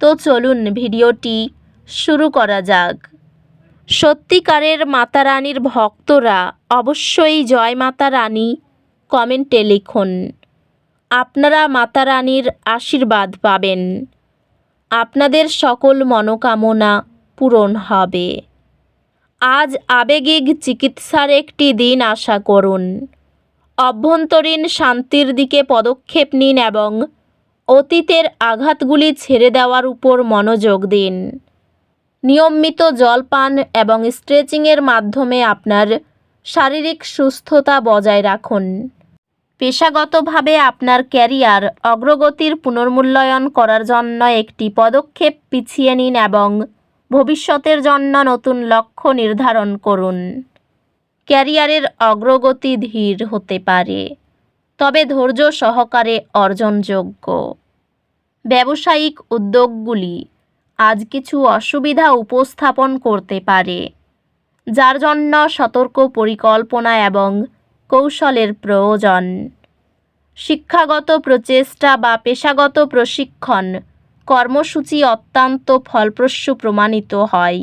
তো চলুন ভিডিওটি শুরু করা যাক। সত্যিকারের মাতা রানীর ভক্তরা অবশ্যই জয় মাতা রানী কমেন্টে লিখুন। আপনারা মাতা রানীর আশীর্বাদ পাবেন। আপনাদের সকল মনোকামনা পূরণ হবে। আজ আবেগিক চিকিৎসার একটি দিন আশা করুন। অভ্যন্তরীণ শান্তির দিকে পদক্ষেপ নিন এবং অতীতের আঘাতগুলি ছেড়ে দেওয়ার উপর মনোযোগ দিন। নিয়মিত জলপান এবং স্ট্রেচিংয়ের মাধ্যমে আপনার শারীরিক সুস্থতা বজায় রাখুন। পেশাগতভাবে আপনার ক্যারিয়ার অগ্রগতির পুনর্মূল্যায়ন করার জন্য একটি পদক্ষেপ পিছিয়ে নিন এবং ভবিষ্যতের জন্য নতুন লক্ষ্য নির্ধারণ করুন। ক্যারিয়ারের অগ্রগতি ধীর হতে পারে। তবে ধৈর্য সহকারে অর্জনযোগ্য। ব্যবসায়িক উদ্যোগগুলি আজ কিছু অসুবিধা উপস্থাপন করতে পারে, যার জন্য সতর্ক পরিকল্পনা এবং কৌশলের প্রয়োজন। শিক্ষাগত প্রচেষ্টা বা পেশাগত প্রশিক্ষণ কর্মসূচি অত্যন্ত ফলপ্রসূ প্রমাণিত হয়।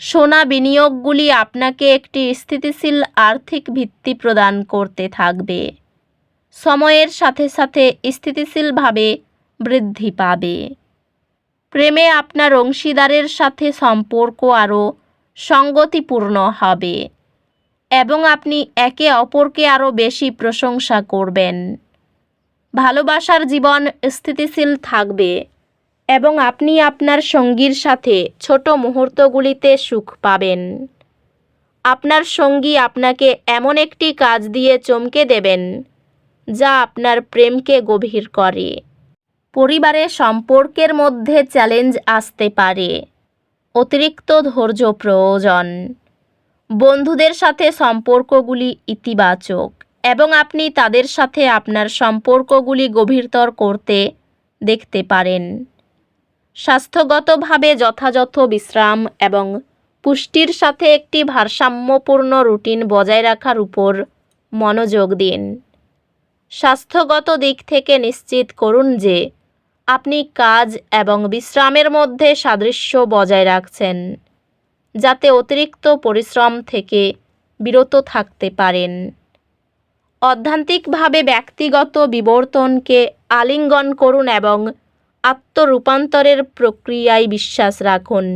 সোনা বিনিয়োগগুলি আপনাকে একটি স্থিতিশীল আর্থিক ভিত্তি প্রদান করতে থাকবে। সময়ের সাথে সাথে স্থিতিশীলভাবে বৃদ্ধি পাবে। প্রেমে আপনার অংশীদারের সাথে সম্পর্ক আরও সঙ্গতিপূর্ণ হবে এবং আপনি একে অপরকে আরও বেশি প্রশংসা করবেন। ভালোবাসার জীবন স্থিতিশীল থাকবে এবং আপনি আপনার সঙ্গীর সাথে ছোট মুহূর্তগুলিতে সুখ পাবেন। আপনার সঙ্গী আপনাকে এমন একটি কাজ দিয়ে চমকে দেবেন যা আপনার প্রেমকে গভীর করে। পরিবারের সম্পর্কের মধ্যে চ্যালেঞ্জ আসতে পারে। অতিরিক্ত ধৈর্য প্রয়োজন। বন্ধুদের সাথে সম্পর্কগুলি ইতিবাচক এবং আপনি তাদের সাথে আপনার সম্পর্কগুলি গভীরতর করতে দেখতে পারেন। স্বাস্থ্যগতভাবে যথাযথ বিশ্রাম এবং পুষ্টির সাথে একটি ভারসাম্যপূর্ণ রুটিন বজায় রাখার উপর মনোযোগ দিন। স্বাস্থ্যগত দিক থেকে নিশ্চিত করুন যে আপনি কাজ এবং বিশ্রামের মধ্যে সাদৃশ্য বজায় রাখছেন, যাতে অতিরিক্ত পরিশ্রম থেকে বিরত থাকতে পারেন। অধ্যান্তিকভাবে ব্যক্তিগত বিবর্তনকে আলিঙ্গন করুন এবং আত্মরূপান্তরের প্রক্রিয়ায় বিশ্বাস রাখুন।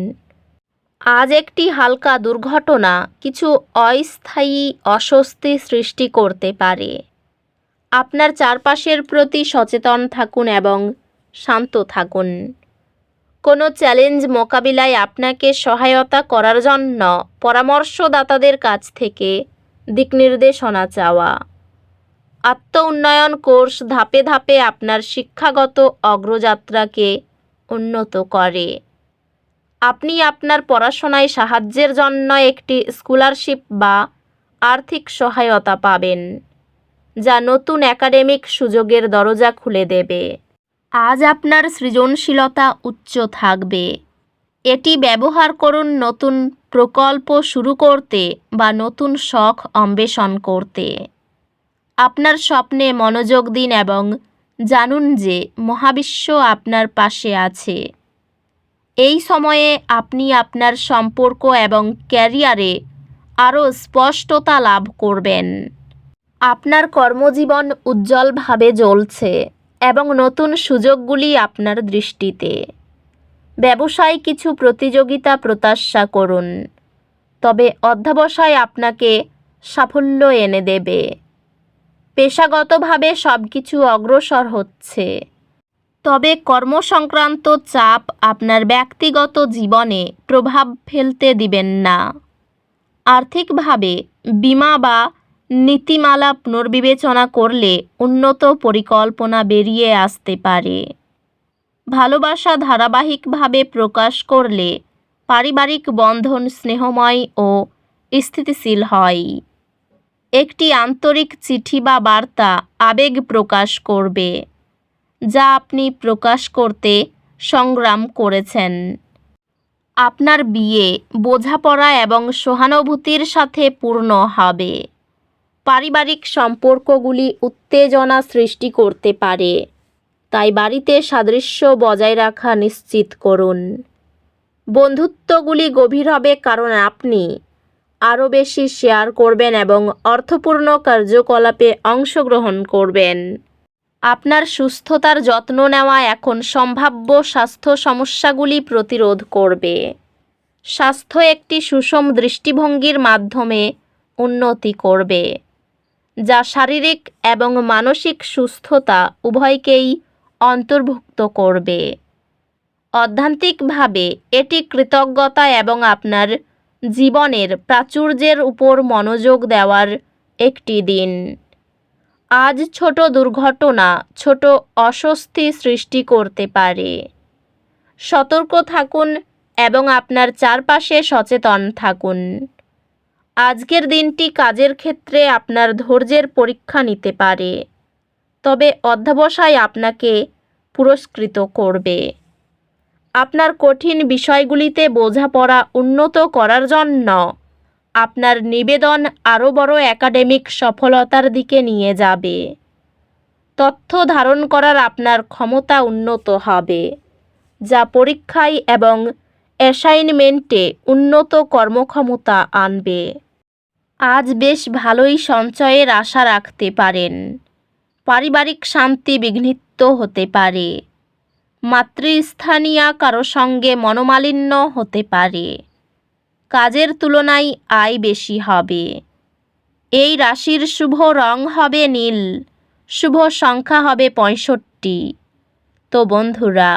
আজ একটি হালকা দুর্ঘটনা কিছু অস্থায়ী অস্বস্তি সৃষ্টি করতে পারে। আপনার চারপাশের প্রতি সচেতন থাকুন এবং শান্ত থাকুন। কোনো চ্যালেঞ্জ মোকাবিলায় আপনাকে সহায়তা করার জন্য পরামর্শদাতাদের কাছ থেকে দিকনির্দেশনা চাওয়া। আত্ম উন্নয়ন কোর্স ধাপে ধাপে আপনার শিক্ষাগত অগ্রযাত্রাকে উন্নত করে। আপনি আপনার পড়াশোনায় সাহায্যের জন্য একটি স্কলারশিপ বা আর্থিক সহায়তা পাবেন। যা নতুন একাডেমিক সুযোগের দরজা খুলে দেবে। আজ আপনার সৃজনশীলতা উচ্চ থাকবে। এটি ব্যবহার করুন নতুন প্রকল্প শুরু করতে বা নতুন শখ অন্বেষণ করতে। আপনার স্বপ্নে মনোযোগ দিন এবং জানুন যে মহাবিশ্ব আপনার পাশে আছে। এই সময়ে আপনি আপনার সম্পর্ক এবং ক্যারিয়ারে আরও স্পষ্টতা লাভ করবেন। আপনার কর্মজীবন উজ্জ্বলভাবে জ্বলছে এবং নতুন সুযোগগুলি আপনার দৃষ্টিতে। ব্যবসায় কিছু প্রতিযোগিতা প্রত্যাশা করুন, তবে অধ্যাবসায় আপনাকে সাফল্য এনে দেবে। পেশাগতভাবে সব কিছু অগ্রসর হচ্ছে, তবে কর্মসংক্রান্ত চাপ আপনার ব্যক্তিগত জীবনে প্রভাব ফেলতে দিবেন না। আর্থিকভাবে বিমা বা নীতিমালা পুনর্বিবেচনা করলে উন্নত পরিকল্পনা বেরিয়ে আসতে পারে। ভালোবাসা ধারাবাহিকভাবে প্রকাশ করলে পারিবারিক বন্ধন স্নেহময় ও স্থিতিশীল হয়। একটি আন্তরিক চিঠি বা বার্তা আবেগ প্রকাশ করবে, যা আপনি প্রকাশ করতে সংগ্রাম করেছেন। আপনার বিয়ে বোঝাপড়া এবং সহানুভূতির সাথে পূর্ণ হবে। পারিবারিক সম্পর্কগুলি উত্তেজনা সৃষ্টি করতে পারে। তাই বাড়িতে সাদৃশ্য বজায় রাখা নিশ্চিত করুন। বন্ধুত্বগুলি গভীর হবে কারণ আপনি আরও বেশি শেয়ার করবেন এবং অর্থপূর্ণ কার্যকলাপে অংশগ্রহণ করবেন। আপনার সুস্থতার যত্ন নেওয়া এখন সম্ভাব্য স্বাস্থ্য সমস্যাগুলি প্রতিরোধ করবে। স্বাস্থ্য একটি সুষম দৃষ্টিভঙ্গির মাধ্যমে উন্নতি করবে। যা শারীরিক এবং মানসিক সুস্থতা উভয়কেই অন্তর্ভুক্ত করবে। অধ্যান্তিকভাবে এটি কৃতজ্ঞতা এবং আপনার জীবনের প্রাচুর্যের উপর মনোযোগ দেওয়ার একটি দিন। আজ ছোট দুর্ঘটনা, ছোট অস্বস্তি সৃষ্টি করতে পারে। সতর্ক থাকুন এবং আপনার চারপাশে সচেতন থাকুন। আজকের দিনটি কাজের ক্ষেত্রে আপনার ধৈর্যের পরীক্ষা নিতে পারে। তবে অধ্যবসায় আপনাকে পুরস্কৃত করবে। আপনার কঠিন বিষয়গুলিতে বোঝাপড়া উন্নত করার জন্য আপনার নিবেদন আরও বড় একাডেমিক সফলতার দিকে নিয়ে যাবে। তথ্য ধারণ করার আপনার ক্ষমতা উন্নত হবে, যা পরীক্ষায় এবং অ্যাসাইনমেন্টে উন্নত কর্মক্ষমতা আনবে। আজ বেশ ভালোই সঞ্চয়ের আশা রাখতে পারেন। পারিবারিক শান্তি বিঘ্নিত হতে পারে। মাতৃস্থানীয় কারও সঙ্গে মনোমালিন্য হতে পারে। কাজের তুলনায় আয় বেশি হবে। এই রাশির শুভ রং হবে নীল, শুভ সংখ্যা হবে পঁয়ষট্টি। তো বন্ধুরা,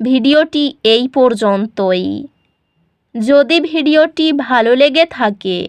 ভিডিওটি এই পর্যন্তই। যদি ভিডিওটি ভালো লেগে থাকে